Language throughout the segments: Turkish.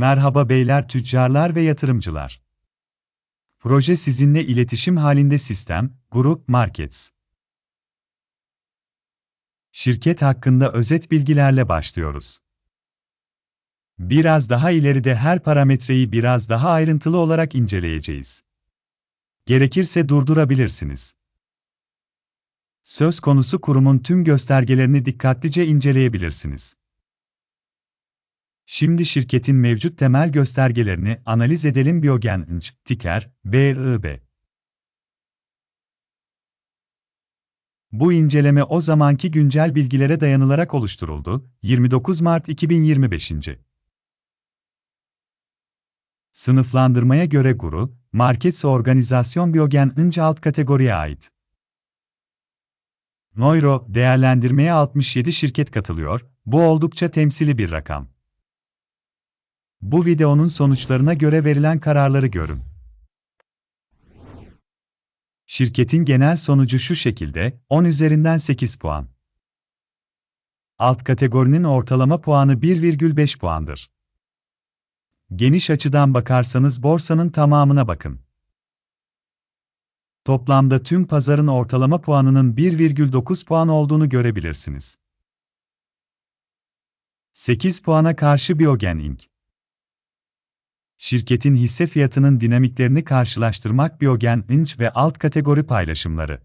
Merhaba beyler tüccarlar ve yatırımcılar. Proje sizinle iletişim halinde sistem, grup, markets. Şirket hakkında özet bilgilerle başlıyoruz. Biraz daha ileride her parametreyi biraz daha ayrıntılı olarak inceleyeceğiz. Gerekirse durdurabilirsiniz. Söz konusu kurumun tüm göstergelerini dikkatlice inceleyebilirsiniz. Şimdi şirketin mevcut temel göstergelerini analiz edelim Biogen Inc. Ticker, BIB. Bu inceleme o zamanki güncel bilgilere dayanılarak oluşturuldu, 29 Mart 2025. Sınıflandırmaya göre Guru, Markets Organizasyon Biogen Inc. alt kategoriye ait. Neuro, değerlendirmeye 67 şirket katılıyor, bu oldukça temsili bir rakam. Bu videonun sonuçlarına göre verilen kararları görün. Şirketin genel sonucu şu şekilde, 10 üzerinden 8 puan. Alt kategorinin ortalama puanı 1,5 puandır. Geniş açıdan bakarsanız borsanın tamamına bakın. Toplamda tüm pazarın ortalama puanının 1,9 puan olduğunu görebilirsiniz. 8 puana karşı Biogen Inc. Şirketin hisse fiyatının dinamiklerini karşılaştırmak Biogen Inc. ve alt kategori paylaşımları.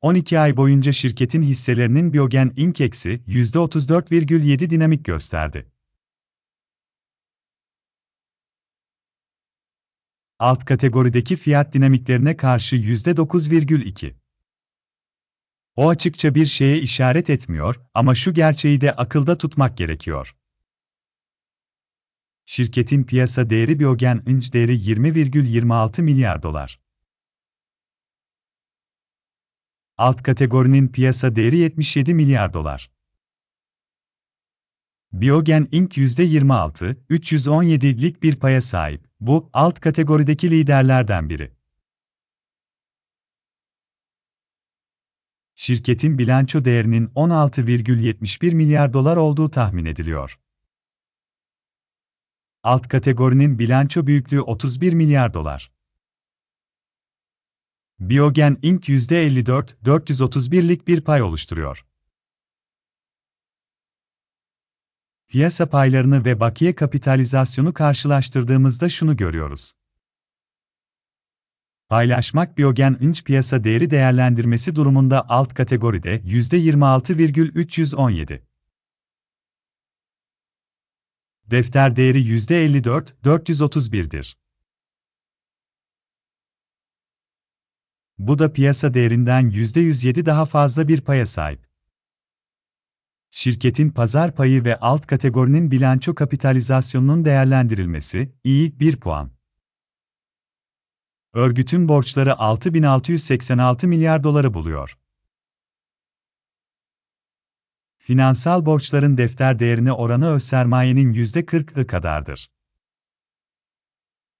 12 ay boyunca şirketin hisselerinin Biogen Inc. eksi %34,7 dinamik gösterdi. alt kategorideki fiyat dinamiklerine karşı %9,2. O açıkça bir şeye işaret etmiyor ama şu gerçeği de akılda tutmak gerekiyor. Şirketin piyasa değeri Biogen Inc. değeri 20,26 milyar dolar. Alt kategorinin piyasa değeri 77 milyar dolar. Biogen Inc. %26, 317'lik bir paya sahip. Bu, alt kategorideki liderlerden biri. Şirketin bilanço değerinin 16,71 milyar dolar olduğu tahmin ediliyor. Alt kategorinin bilanço büyüklüğü 31 milyar dolar. Biogen Inc. %54, 431'lik bir pay oluşturuyor. Piyasa paylarını ve bakiye kapitalizasyonu karşılaştırdığımızda şunu görüyoruz. Paylaşmak Biogen Inc. piyasa değeri değerlendirmesi durumunda alt kategoride %26,317. Defter değeri %54, 431'dir. Bu da piyasa değerinden %107 daha fazla bir paya sahip. Şirketin pazar payı ve alt kategorinin bilanço kapitalizasyonunun değerlendirilmesi, iyi, 1 puan. Örgütün borçları 6686 milyar doları buluyor. Finansal borçların defter değerine oranı öz sermayenin %40'ı kadardır.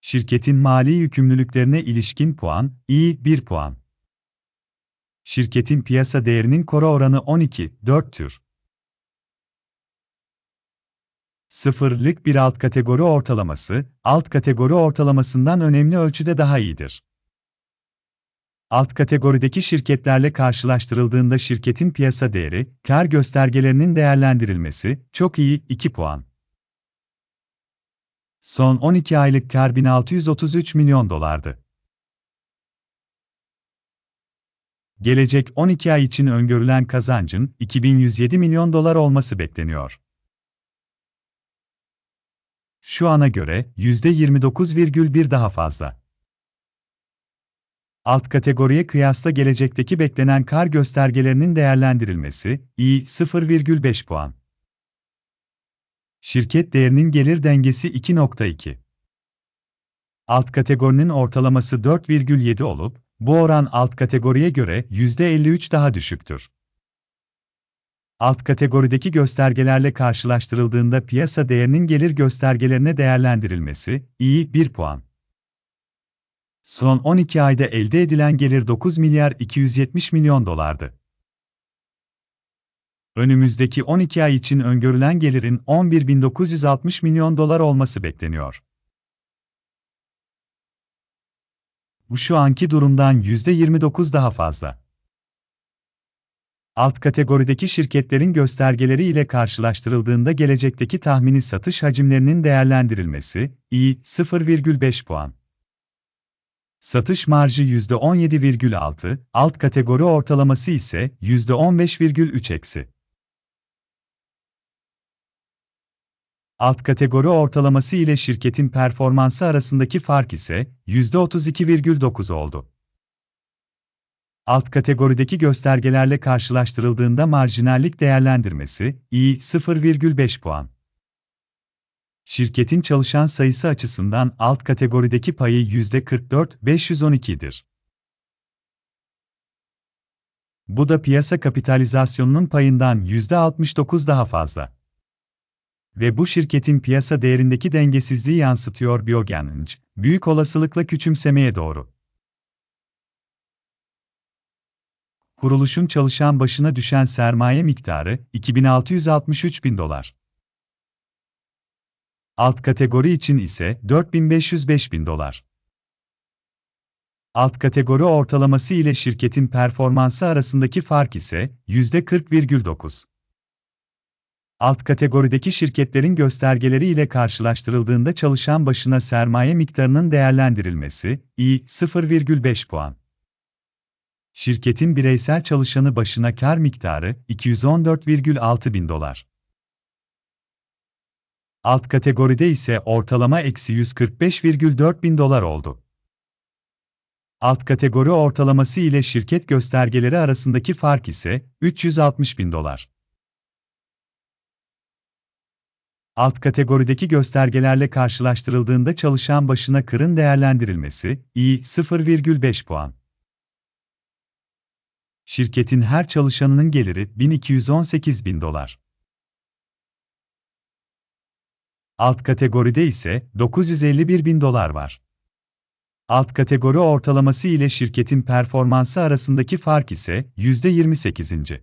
Şirketin mali yükümlülüklerine ilişkin puan, iyi, 1 puan. Şirketin piyasa değerinin koro oranı 12, 4 tür. Sıfırlık bir alt kategori ortalaması, alt kategori ortalamasından önemli ölçüde daha iyidir. Alt kategorideki şirketlerle karşılaştırıldığında şirketin piyasa değeri, kar göstergelerinin değerlendirilmesi, çok iyi, 2 puan. Son 12 aylık kar 1633 milyon dolardı. Gelecek 12 ay için öngörülen kazancın 2107 milyon dolar olması bekleniyor. Şu ana göre %29,1 daha fazla. Alt kategoriye kıyasla gelecekteki beklenen kar göstergelerinin değerlendirilmesi, iyi 0,5 puan. Şirket değerinin gelir dengesi 2.2. Alt kategorinin ortalaması 4,7 olup, bu oran alt kategoriye göre %53 daha düşüktür alt kategorideki göstergelerle karşılaştırıldığında piyasa değerinin gelir göstergelerine değerlendirilmesi, iyi 1 puan. Son 12 ayda elde edilen gelir 9 milyar 270 milyon dolardı. Önümüzdeki 12 ay için öngörülen gelirin 11.960 milyon dolar olması bekleniyor. Bu şu anki durumdan %29 daha fazla. Alt kategorideki şirketlerin göstergeleri ile karşılaştırıldığında gelecekteki tahmini satış hacimlerinin değerlendirilmesi, iyi 0,5 puan. Satış marjı %17,6, alt kategori ortalaması ise %15,3 eksi. Alt kategori ortalaması ile şirketin performansı arasındaki fark ise %32,9 oldu. Alt kategorideki göstergelerle karşılaştırıldığında marjinallik değerlendirmesi, iyi 0,5 puan. Şirketin çalışan sayısı açısından alt kategorideki payı %44,512'dir. Bu da piyasa kapitalizasyonunun payından %69 daha fazla. Ve bu şirketin piyasa değerindeki dengesizliği yansıtıyor Biogenenge, büyük olasılıkla küçümsemeye doğru. Kuruluşun çalışan başına düşen sermaye miktarı 2663 bin dolar. Alt kategori için ise 4505 bin dolar. Alt kategori ortalaması ile şirketin performansı arasındaki fark ise %40,9. Alt kategorideki şirketlerin göstergeleri ile karşılaştırıldığında çalışan başına sermaye miktarının değerlendirilmesi, iyi 0,5 puan. Şirketin bireysel çalışanı başına kar miktarı 214,6 bin dolar. Alt kategoride ise ortalama eksi 145,4 bin dolar oldu. Alt kategori ortalaması ile şirket göstergeleri arasındaki fark ise 360 bin dolar. Alt kategorideki göstergelerle karşılaştırıldığında çalışan başına kırın değerlendirilmesi, iyi 0,5 puan. Şirketin her çalışanının geliri 1218 bin dolar. Alt kategoride ise 951 bin dolar var. Alt kategori ortalaması ile şirketin performansı arasındaki fark ise %28.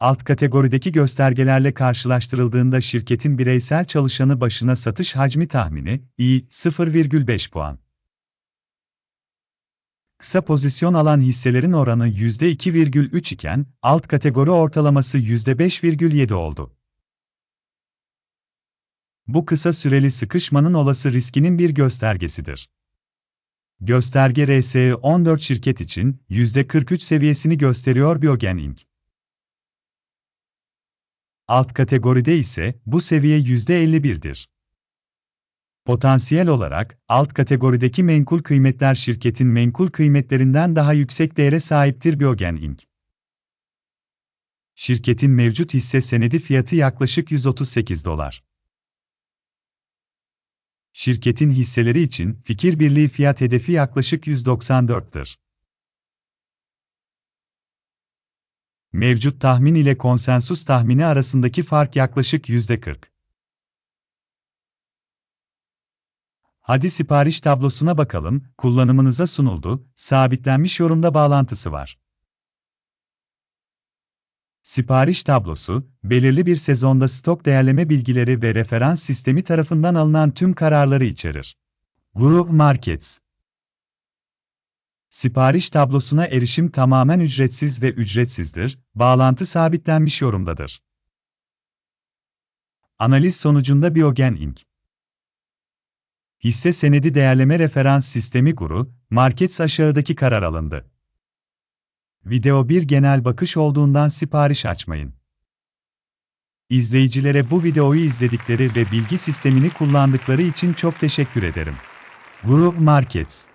Alt kategorideki göstergelerle karşılaştırıldığında şirketin bireysel çalışanı başına satış hacmi tahmini, iyi 0,5 puan. Kısa pozisyon alan hisselerin oranı %2,3 iken, alt kategori ortalaması %5,7 oldu. Bu kısa süreli sıkışmanın olası riskinin bir göstergesidir. Gösterge RSE 14 şirket için %43 seviyesini gösteriyor Biogen Inc. Alt kategoride ise bu seviye %51'dir. Potansiyel olarak, alt kategorideki menkul kıymetler şirketin menkul kıymetlerinden daha yüksek değere sahiptir Biogen Inc. Şirketin mevcut hisse senedi fiyatı yaklaşık 138 dolar. Şirketin hisseleri için fikir birliği fiyat hedefi yaklaşık 194'tır. Mevcut tahmin ile konsensus tahmini arasındaki fark yaklaşık %40. Hadi sipariş tablosuna bakalım, kullanımınıza sunuldu, sabitlenmiş yorumda bağlantısı var. Sipariş tablosu, belirli bir sezonda stok değerleme bilgileri ve referans sistemi tarafından alınan tüm kararları içerir. Group Markets Sipariş tablosuna erişim tamamen ücretsiz ve ücretsizdir, bağlantı sabitlenmiş yorumdadır. Analiz sonucunda Biogen Inc. Hisse senedi değerleme referans sistemi guru, Markets aşağıdaki karar alındı. Video bir genel bakış olduğundan sipariş açmayın. İzleyicilere bu videoyu izledikleri ve bilgi sistemini kullandıkları için çok teşekkür ederim. Group Markets